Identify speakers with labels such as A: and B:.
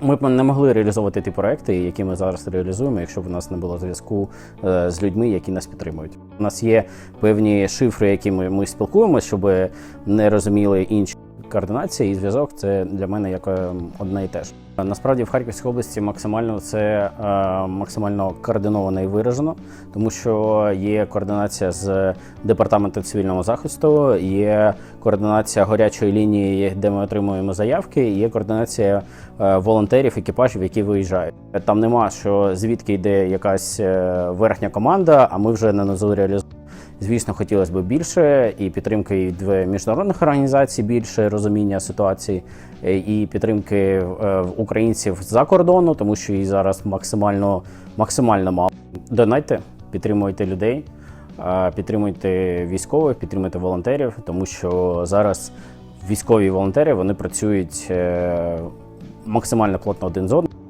A: Ми б не могли реалізовувати ті проекти, які ми зараз реалізуємо, якщо б у нас не було зв'язку е, з людьми, які нас підтримують. У нас є певні шифри, якими ми спілкуємося, щоб не розуміли інші координація і зв'язок. Це для мене як е, одне і те ж. Насправді в Харківській області максимально це е, максимально координовано і виражено, тому що є координація з департаментом цивільного захисту, є координація гарячої лінії, де ми отримуємо заявки, і є координація е, волонтерів, екіпажів, які виїжджають. Там нема що звідки йде якась верхня команда, а ми вже на низу реалізуємо. Звісно, хотілося б більше і підтримки від міжнародних організацій, більше розуміння ситуації, е, і підтримки е, українців за кордону, тому що її зараз максимально максимально мало. Донайте, підтримуйте людей, е, підтримуйте військових, підтримуйте волонтерів, тому що зараз військові волонтери вони працюють максимально плотно один з одним.